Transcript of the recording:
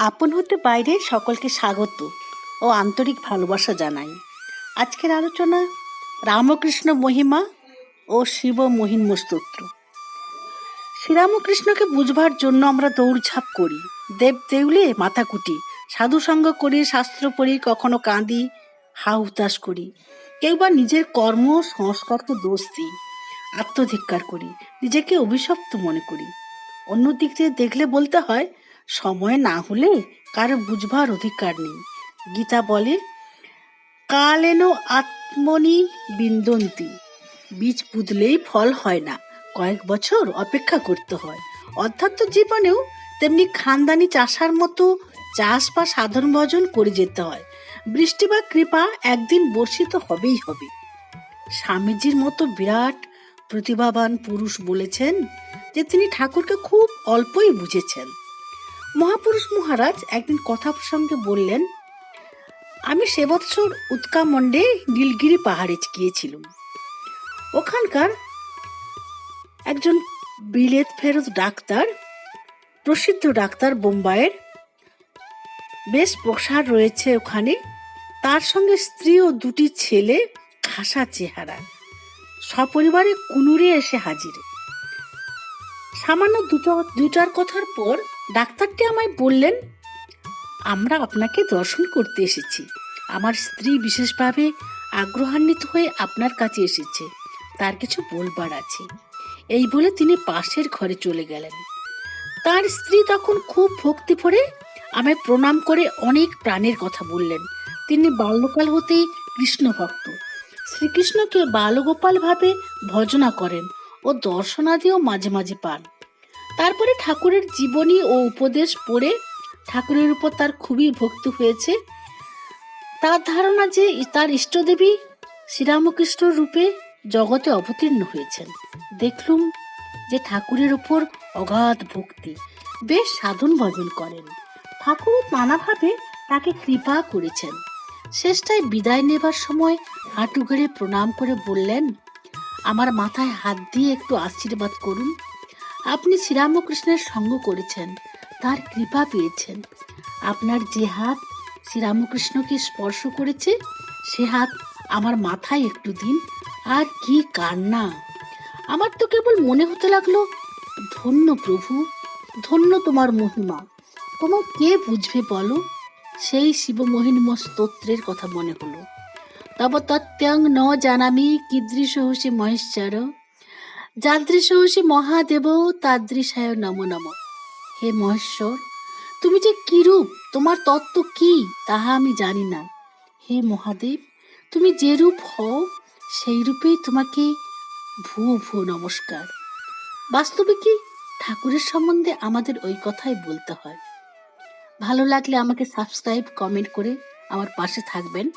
আপন হতে বাইরে সকলকে স্বাগত ও আন্তরিক ভালোবাসা জানাই। আজকের আলোচনা রামকৃষ্ণ মহিমা ও শিব মহিম্ন স্তোত্র। শ্রীরামকৃষ্ণকে বুঝবার জন্য আমরা দৌড়ঝাঁপ করি। দেব দেউলে মাথা কুটি সাধুসঙ্গ করি, শাস্ত্র পড়ি, কখনো কাঁদি হা হুতাশ করি। কেউ বা নিজের কর্ম ও সংস্কারকে দোষ দিই, আত্মধিক্কার করি, নিজেকে অভিশপ্ত মনে করি। অন্য দিক দিয়ে দেখলে বলতে হয় সময় না হলে কারও বুঝবার অধিকার নেই। গীতা বলে, কালেন আত্মনি বিন্দন্তি। বীজ পুঁতলেই ফল হয় না। কয়েক বছর অপেক্ষা করতে হয়। অধ্যাত্ম জীবনেও তেমনি খানদানি চাষার মতো চাষ বা সাধন ভজন করে যেতে হয়। বৃষ্টি বা কৃপা একদিন বর্ষিত হবেই হবে। স্বামীজির মতো বিরাট প্রতিভাবান পুরুষ বলেছেন যে, তিনি ঠাকুরকে খুব অল্পই বুঝেছেন। মহাপুরুষ মহারাজ একদিন কথা প্রসঙ্গে বললেন, আমি সে বৎসর উৎকামণ্ডে নীলগিরি পাহাড়ে গিয়েছিলাম। ওখানকার একজন বিলেত ফেরত ডাক্তার, প্রসিদ্ধ ডাক্তার বোম্বাইয়ের বেশ প্রসার রয়েছে ওখানে। তার সঙ্গে স্ত্রী ও দুটি ছেলে খাসা চেহারা সপরিবারে কুনুরে এসে হাজির। সামান্য দুটো দুটার কথার পর ডাক্তারটি আমায় বললেন, আমরা আপনাকে দর্শন করতে এসেছি। আমার স্ত্রী বিশেষভাবে আগ্রহান্বিত হয়ে আপনার কাছে এসেছে। তার কিছু বলবার আছে। এই বলে তিনি পাশের ঘরে চলে গেলেন। তার স্ত্রী তখন খুব ভক্তি ভরে আমায় প্রণাম করে অনেক প্রাণের কথা বললেন। তিনি বাল্যকাল হতেই কৃষ্ণ ভক্ত শ্রীকৃষ্ণকে বালগোপাল ভাবে ভজনা করেন। ও দর্শনাদিও মাঝে মাঝে পান। তারপরে ঠাকুরের জীবনী ও উপদেশ পড়ে ঠাকুরের উপর তার খুবই ভক্ত হয়েছে। তার ধারণা যে তার ইষ্টদেবী শ্রীরামকৃষ্ণ রূপে জগতে অবতীর্ণ হয়েছেন। দেখলুম যে ঠাকুরের উপর অগাধ ভক্তি, বেশ সাধন ভজন করেন। ঠাকুর নানাভাবে তাকে কৃপা করেছেন। শেষটায় বিদায় নেবার সময় হাঁটু গেড়ে প্রণাম করে বললেন আমার মাথায় হাত দিয়ে একটু আশীর্বাদ করুন। আপনি শ্রীরামকৃষ্ণের সঙ্গ করেছেন, তার কৃপা পেয়েছেন। আপনার যে হাত শ্রীরামকৃষ্ণকে স্পর্শ করেছে, সে হাত আমার মাথায় একটু দিন, আর কি কান্না। আমার তো কেবল মনে হতে লাগল, ধন্য প্রভু, ধন্য তোমার মহিমা। তোমার কে বুঝবে বলো? সেই শিবমোহিনী স্তোত্রের কথা মনে হলো। তব তত্ত্বং ন জানামি কীদৃশ হসি মহেশ্বর যাদৃশ হসি মহাদেব তাদৃশায় নম নম। হে মহেশ্বর, তুমি যে কিরূপ, তোমার তত্ত্ব কি, তাহা আমি জানি না। হে মহাদেব, তুমি যে রূপ হও, সেই রূপেই তোমাকে ভুয়ো ভুয়ো নমস্কার। বাস্তবে কি ঠাকুরের সম্বন্ধে আমাদের ওই কথাই বলতে হয়? ভালো লাগলে আমাকে সাবস্ক্রাইব কমেন্ট করে আমার পাশে থাকবেন।